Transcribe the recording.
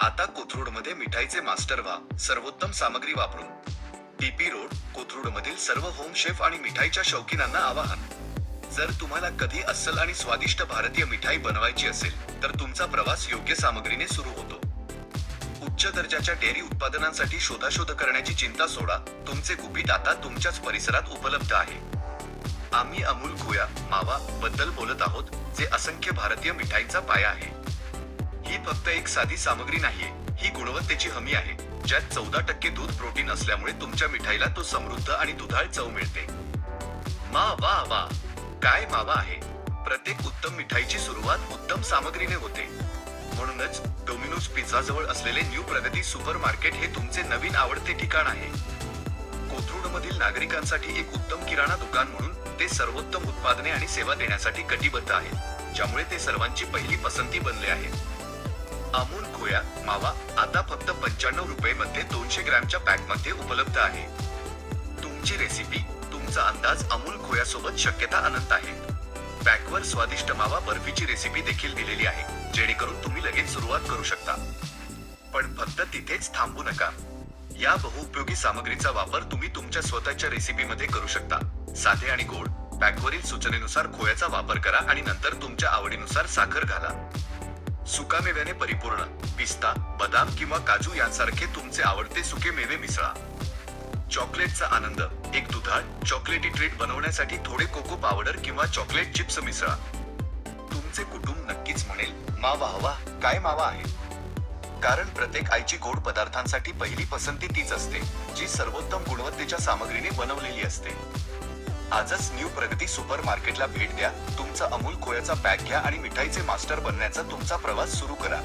आता कोथरूडमध्ये मिठाईचे मास्टर व्हा. सर्वोत्तम सामग्री वापरून. डीपी रोड कोथरूड मधील सर्व होम शेफ आणि मिठाईच्या शौकीनांना आवाहन. जर तुम्हाला कधी अस्सल आणि स्वादिष्ट भारतीय मिठाई बनवायची असेल तर तुमचा प्रवास योग्य सामग्रीने सुरू होतो. उच्च दर्जाच्या डेअरी उत्पादनांसाठी शोधाशोध करण्याची चिंता सोडा. तुमचे गुपित आता तुमच्याच परिसरात उपलब्ध आहे. आम्ही अमूल खोया मावा बद्दल बोलत आहोत जे असंख्य भारतीय मिठाईंचा पाया आहे. फक्त एक साधी सामग्री नाहीये. ही गुणवत्तेची हमी आहे. ज्यात चौदा टक्के दूध प्रोटीन असल्यामुळे तुमच्या मिठाईला तो समृद्ध आणि दुधाळ चव मिळते. मा वा वा. काय मावा आहे? प्रत्येक उत्तम मिठाईची सुरुवात उत्तम सामग्रीने होते. म्हणूनच डोमिनोज पिझ्झा जवळ असलेले न्यू प्रगती सुपर मार्केट हे तुमचे नवीन आवडते ठिकाण आहे. कोथरूड मधील नागरिकांसाठी एक उत्तम किराणा दुकान म्हणून ते सर्वोत्तम उत्पादने आणि सेवा देण्यासाठी कटिबद्ध आहेत ज्यामुळे ते सर्वांची पहिली पसंती बनले आहेत. अमूल खोया मावा आता फक्त पंच्याण्णव रुपये मध्ये दोनशे ग्रॅमच्या पॅकमध्ये उपलब्ध आहे. तुमची रेसिपी तुमचा अंदाज अमूल खोयासोबत शक्यता अनंत आहे. पॅकवर स्वादिष्ट मावा बर्फीची रेसिपी देखील दिलेली आहे जेणेकरून तुम्ही लगेच सुरुवात करू शकता. पण फक्त तिथेच थांबू नका. या बहुउपयोगी सामग्रीचा वापर तुम्ही तुमच्या स्वतःच्या रेसिपीमध्ये करू शकता. साधे आणि गोड पॅकवरील सूचनेनुसार खोयाचा वापर करा आणि नंतर तुमच्या आवडीनुसार साखर घाला. सुकामेव्याने परिपूर्ण पिस्ता बदाम किंवा काजू यांसारखे तुमचे आवडते सुके मेवे मिसळा. चॉकलेटचा आनंद एक दुधाळ चॉकलेटी ट्रीट बनवण्यासाठी थोडे कोको पावडर किंवा चॉकलेट चिप्स मिसळा. तुमचे कुटुंब नक्कीच म्हणेल मा वाहवा काय मावा आहे? कारण प्रत्येक आईची गोड पदार्थांसाठी पहिली पसंती तीच असते जी सर्वोत्तम गुणवत्तेच्या सामग्रीने बनवलेली असते. आजच न्यू प्रगती सुपर मार्केटला भेट द्या. तुमचा अमूल खोयाचा पॅक घ्या आणि मिठाईचे मास्टर बनण्याचा तुमचा प्रवास सुरू करा.